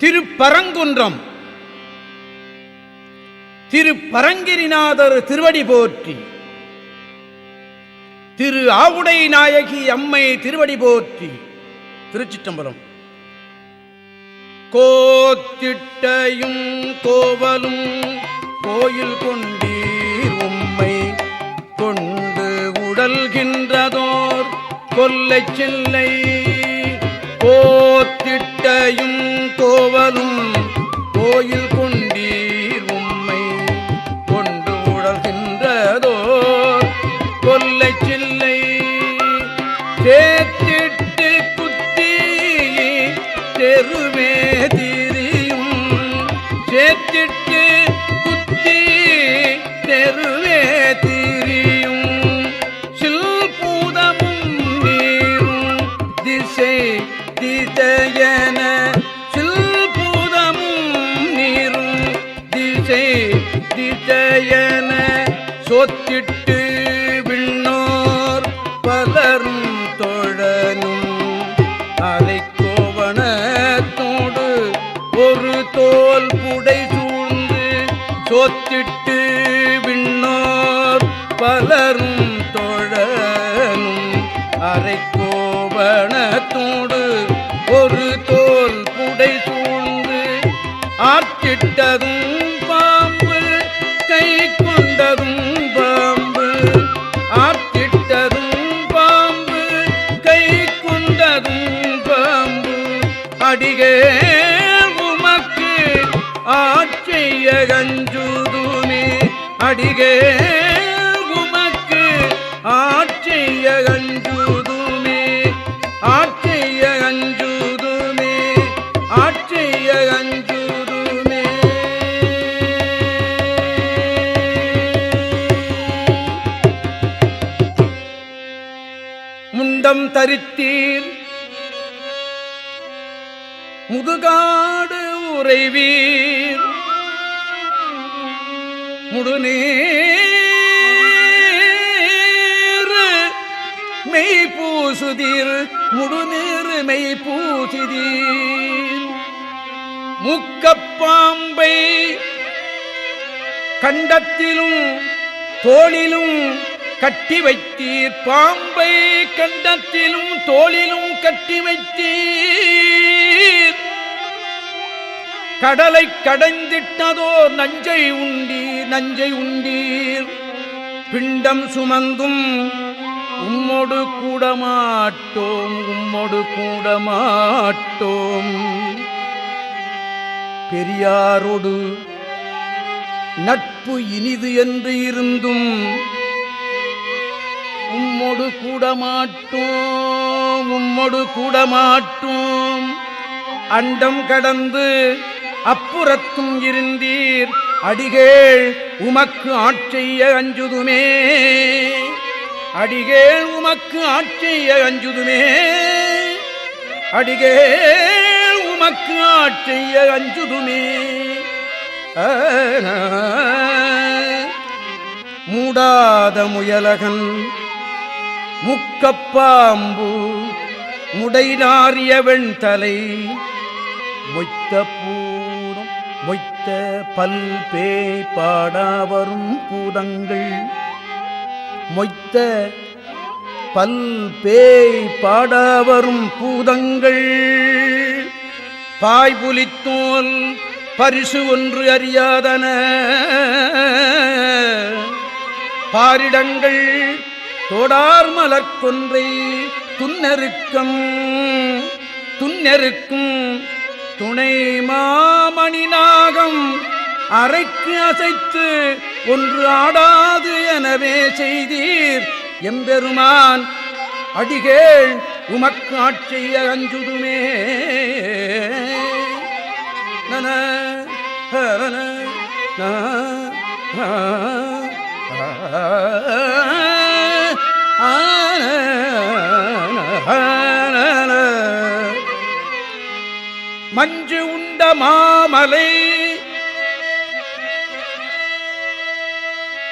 திருப்பரங்குன்றம். திரு பரங்கிரிநாதர் திருவடி போற்றி. திரு ஆவுடை நாயகி அம்மை திருவடி போற்றி. திருச்சிட்டம்பரம் கோத்திட்டையும் கோவலும் கோயில் கொண்டீர் உம்மை கொண்டு உடல்கின்றதோர் கொல்லை சில்லை. கோத்திட்டையும் கோவலும் திசையன சொத்திட்டு விண்ணோர் பலரும் தொழனும். அலை அலைக்கோவணத்தோடு ஒரு தோல் புடை சூழ்ந்து சொத்திட்டு விண்ணோர் பலரும் தொழனும். அரை அரைக்கோவணத்தோடு ஒரு தோல் புடை சூழ்ந்து ஆற்றிட்டதும் முண்டம் தரித்தீர். முதுகாடு உறைவீர். முடுநீர் மெய் பூசுதீர். முடுநீர் மெய் பூசிதீர். மூக்கப்பாம்பை கண்டத்திலும் தோளிலும் கட்டி வைத்தீர். பாம்பை கண்டத்திலும் தோளிலும் கட்டி வைத்தீர். கடலை கடைந்திட்டதோ நஞ்சை உண்டீர் நஞ்சை உண்டீர். பிண்டம் சுமந்தும் உம்மொடு கூடமாட்டோம் உம்மொடு கூடமாட்டோம். பெரியாரோடு நட்பு இனிது என்று இருந்தும் உம்மொடு கூடமாட்டோம் உம்மொடு கூடமாட்டோம். அண்டம் கடந்து அப்புறத்தும் இருந்தீர் அடிகேள் உமக்கு ஆட்சிய அஞ்சுதுமே. அடிகேள் உமக்கு ஆட்சிய அஞ்சுதுமே. அடிகேள் உமக்கு ஆற்றிய அஞ்சுதுமே மூடாத முயலகன் முக்கப்பாம்பு முடைநாரிய வெண்தலை மொய்த்த பூரம் மொய்த்த பல் பேய் பாடா வரும் பூதங்கள் மொய்த்த பல் பேய் பாடா வரும் பூதங்கள். பாய்புலித்தோல் பரிசு ஒன்று அறியாதன. பாரிடங்கள் தோடார் மலர்கொன்றை துன்னெருக்கம் துன்னெருக்கும் துணை மாமணி நாகம் அரைக்கு அசைத்து ஒன்று ஆடாது எனவே செய்தீர். எம்பெருமான் அடிகேள் உமக்கு ஆட்சிய அஞ்சுதுமே நன மஞ்சு உண்ட மாமலை.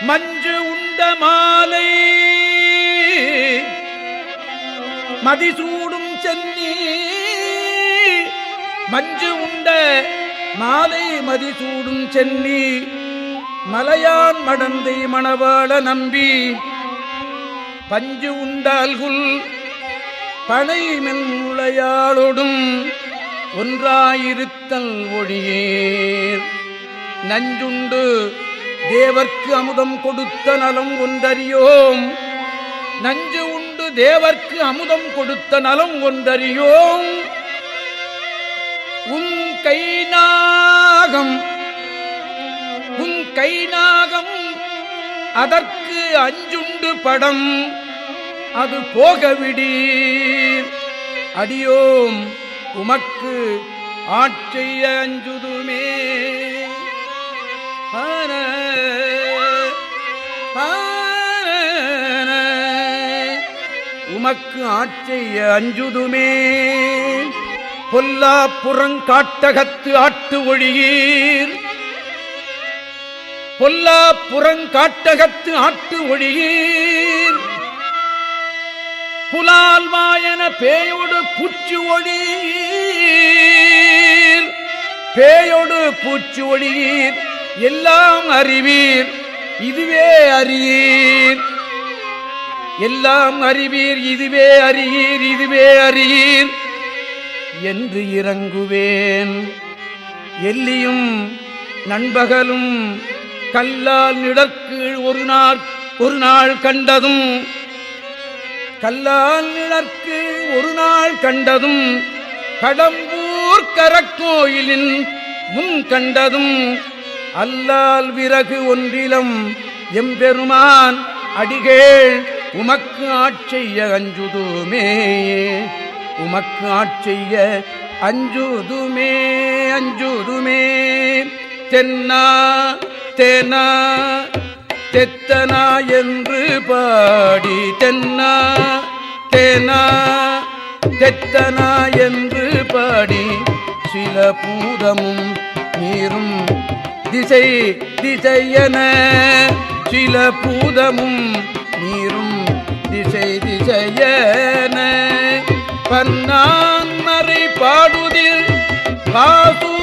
மஞ்சு உண்ட மாலை. மதிசூடும் சென்னி மஞ்சு உண்ட மாலை மதிசூடும் சென்னி மலையான் மடந்தை மணவாள நம்பி. பஞ்சு உண்டால்குள் பனை மென்முளையாளோடும் ஒன்றாயிருத்தல் ஒழியேர். நஞ்சுண்டு தேவர்க்கு அமுதம் கொடுத்த நலம் ஒன்றறியோம். நஞ்சு தேவர்க்கு அமுதம் கொடுத்த நலம் ஒன்றறியோம். உன் கை நாகம் உன் கை நாகம் அதற்கு அஞ்சுண்டு படம். அது போகவிடீர். அடியோம் உமக்கு ஆட்சிய அஞ்சுதுமே. ஆன, ஆன, உமக்கு ஆட்சிய அஞ்சுதுமே. பொல்லா புறங்காட்டகத்து ஆட்டு ஒழியீர். பொல்லா புறங்காட்டகத்து ஆட்டு ஒழியீர். புலால் மாயன பேயோடு பூச்சு ஒழியீர். பேயோடு பூச்சு ஒழியீர். எல்லாம் அறிவீர். இதுவே அறியீர். எல்லாம் அறிவீர் இதுவே அறியீர் இதுவே அறியீர் என்று இறங்குவேன். எல்லியும் நண்பகலும் கல்லால் நிழற்கீழ் ஒரு நாள் ஒரு நாள் கண்டதும் கல்லால் நிழற்கு ஒரு நாள் கண்டதும் கடம்பூர் கரக்கோயிலின் முன் கண்டதும் அல்லால் விறகு ஒன்றிலும் எம்பெருமான் அடிகேள் உமக்கு ஆட்செய்ய அஞ்சுதுமே உமக்கு ஆட்செய்ய அஞ்சுதுமே அஞ்சுதுமே. தென்னா தேனா தெத்தனா என்று பாடி தென்னா தேனா தெத்தனா என்று பாடி சில பூதமும் நீரும் திசை திசையன சில பூதமும் நீரும் திசை திசையன பன்னான் மறை பாடுதில் பாசூருள்ளீர்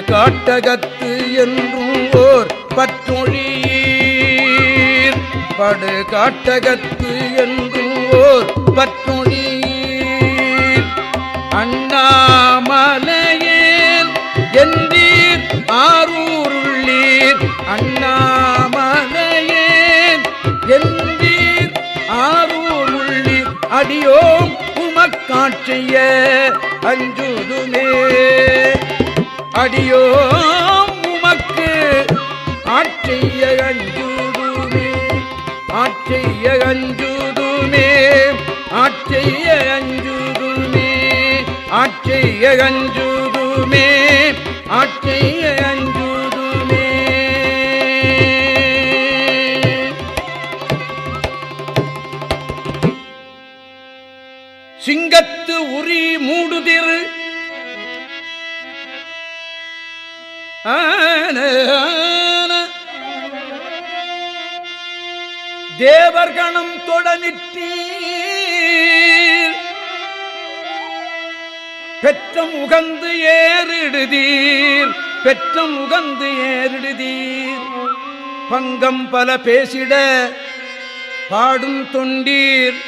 காட்டகத்து என்றும் ஓர் பற்றொழியீர். படு காட்டகத்து என்றும் ஓர் பற்றொழியீர். அண்ணாமலையேல் என்றீர் ஆரூருள்ளீர். அண்ணாமலையேல் என்றீர் ஆரூருள்ளீர். அடியோம் உமக்காட்சிய அஞ்சுதுமே. அடியோ உமக்கு ஆட்சிய அஞ்சுதுமே ஆட்சிய அஞ்சுதுமே ஆட்சிய அஞ்சுதுமே ஆட்சிய அஞ்சுதுமே ஆட்சிய அஞ்சுதுமே சிங்கத்து உரி மூடுதிரு தேவர்கணம் தொடனிட்டீர். பெற்றம் உகந்து ஏறிடுதீர். பெற்றம் உகந்து ஏறிடுதீர். பங்கம் பல பேசிட பாடும் தொண்டீர்.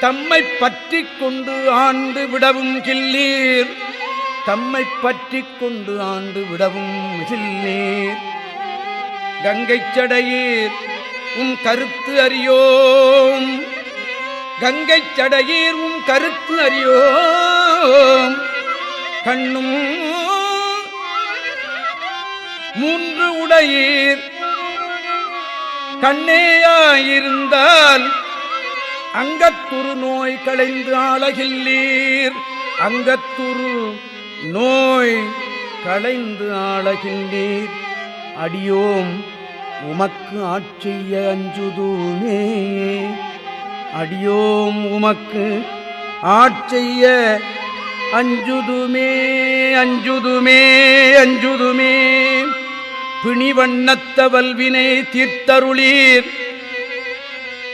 தம்மை பற்றி கொண்டு ஆண்டு விடவும் கில்லீர் தம்மை பற்றி கொண்டு ஆண்டு விடவும் கில்லீர் கங்கைச் சடையீர். உம் கருத்து அறியோம். கங்கைச் சடையீர் உம் கருத்து அறியோம். கண்ணும் மூன்று உடையீர். கண்ணேயாயிருந்தால் அங்கத்துரு நோய் களைந்து ஆளகில்லீர். அங்கத்துரு நோய் களைந்து ஆளகின்றீர் அடியோம் உமக்கு ஆட்சிய அஞ்சுதூமே. அடியோம் உமக்கு ஆட்சிய அஞ்சுதுமே அஞ்சுதுமே அஞ்சுதுமே. பிணிவண்ணத்தவல்வினை தீர்த்தருளீர்.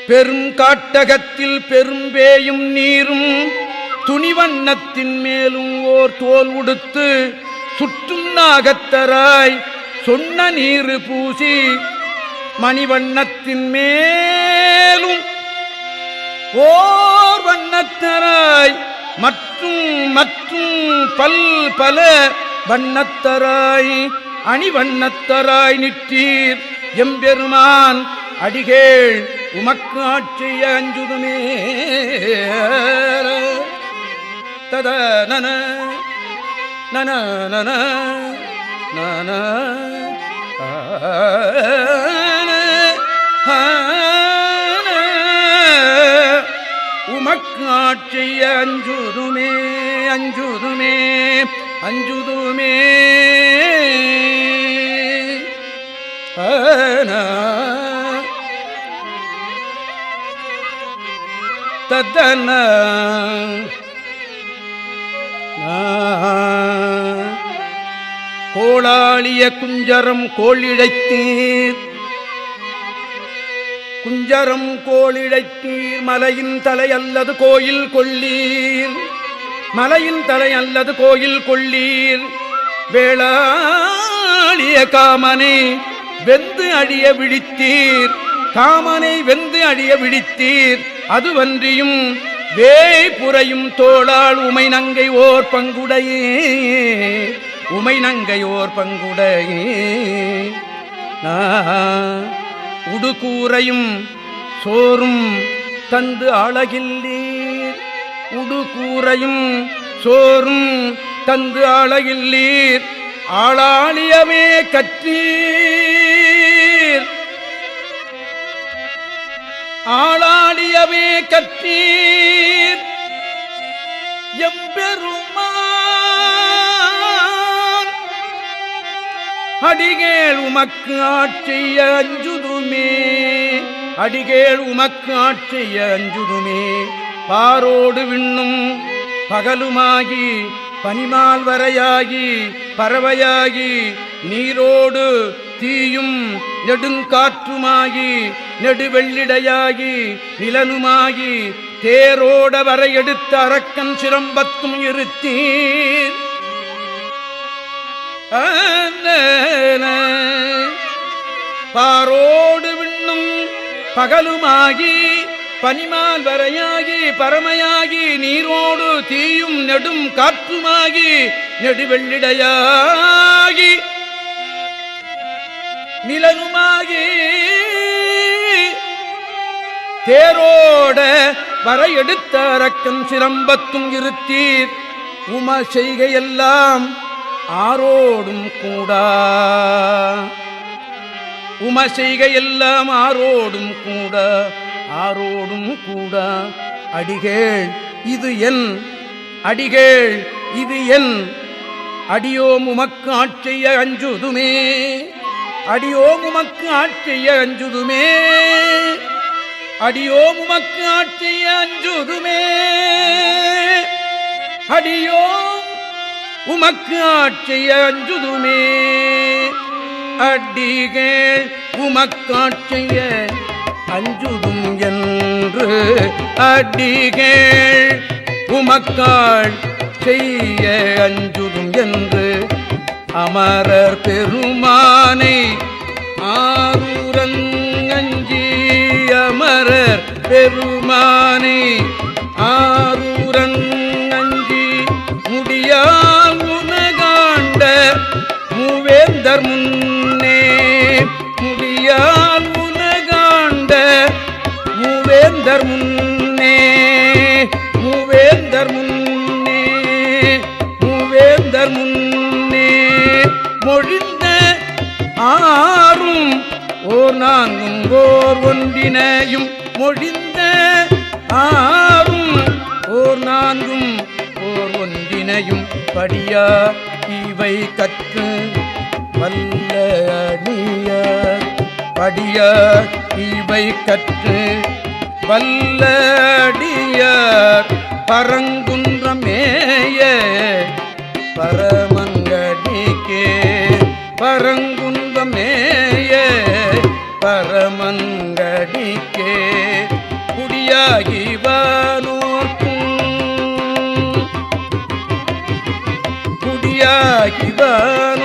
பெரும் காட்டகத்தில் பெரும்பேயும் நீரும் துணிவண்ணத்தின் மேலும் ஓர் தோல் உடுத்து சுற்றும் நாகத்தராய் சொன்ன நீரு பூசி மணிவண்ணத்தின் மேலும் ஓர் வண்ணத்தராய் மற்றும் மற்றும் பல் பல வண்ணத்தராய் அணிவண்ணத்தராய் நிற்றீர். எம்பெருமான் அடிகேள் உமக்கு ஆட்சிய அஞ்சுதுமே. தத நன நன நன நன. உமக்கு ஆட்சிய அஞ்சுதுமே அஞ்சுதுமே அஞ்சுதுமே. தத்தன கோளாளிய குஞ்சரம் கோளிழைத்தீர் குஞ்சரம் கோளிழைத்தீர் மலையின் தலை அல்லது கோயில் கொள்ளீர். மலையின் தலை அல்லது கோயில் கொள்ளீர். வேளாளிய காமனை வெந்து அழிய விழித்தீர். காமனை வெந்து அழிய விழித்தீர். அதுவன்றியும் வேய் புறையும் தோளால் உமை நங்கை ஓர் பங்குடையே. உமை நங்கை ஓர் பங்குடையே. நான் உடுகூரையும் சோறும் தந்து அழகில்லீர். உடுகூரையும் சோறும் தந்து அழகில்லீர். ஆளாளியமே கற்றீர். ஆளாளியமே கற்றீர். எம்பெருமா அடிகேள் உமக்கு ஆட்சிய அஞ்சுதுமே. அடிகேள் உமக்கு ஆட்சிய அஞ்சுதுமே. பாரோடு விண்ணும் பகலுமாகி பனிமால் வரையாகி பறவையாகி நீரோடு தீயும் நெடுங்காற்றுமாகி நெடுவெள்ளிடையாகி நிலனுமாகி தேரோட வரையெடுத்த எடுத்த அரக்கன் சிரம்பத்தும் இருத்தீர். பாரோடு விண்ணும் பகலுமாகி பனிமால் வரையாகி பரமையாகி நீரோடு தீயும் நெடும் காற்றுமாகி நெடுவெள்ளிடையாகி நிலனுமாகி தேரோட வர எடுத்த அரக்கன் சிரம்பத்தும் இருத்தீர். உம செய்கையெல்லாம் ஆரோடும் கூடா. உம செய்கையெல்லாம் ஆரோடும் கூட. ஆரோடும் கூட. அடிகேள் இது என். அடிகேள் இது என். அடியோம் உமக்கு ஆட்சிய அஞ்சுதுமே. அடியோம் உமக்கு ஆட்சிய அஞ்சுதுமே. அடியோம் உமக்கு ஆட்சிய அஞ்சுதுமே. அடியோம் உமக்கு ஆட்சிய அஞ்சுதுமே. அடிகே உமக்காட்சிய அஞ்சுதும் என்று அடிகள் உமக்காள் செய்ய அஞ்சுதும் என்று அமரர் பெருமானை ஆரூரங்கஞ்சி அமரர் பெருமானை ஆரூரங்கஞ்சி மூவேந்தர் முன்னே முடியால் உலகாண்ட மூவேந்தர் முன்னே மூவேந்தர் முன்னே மூவேந்தர் முன்னே. மொழிந்த ஆறும் ஓர் நான்கும் ஓர் ஒன்றினையும் மொழிந்த ஆறும் ஓர் நான்கும் ஓர் ஒன்றினையும் படியா இவை கற்று வல்ல அடியார் படியா இவை கற்று வல்ல வல்லடியார் பரங்குன்றமேய. பரமங்கடிக்கே பரங்குன்றமேய. பரமங்கடிக்கே குடியாகி வானோர்க்கும் குடியாகி வானோர்க்கும்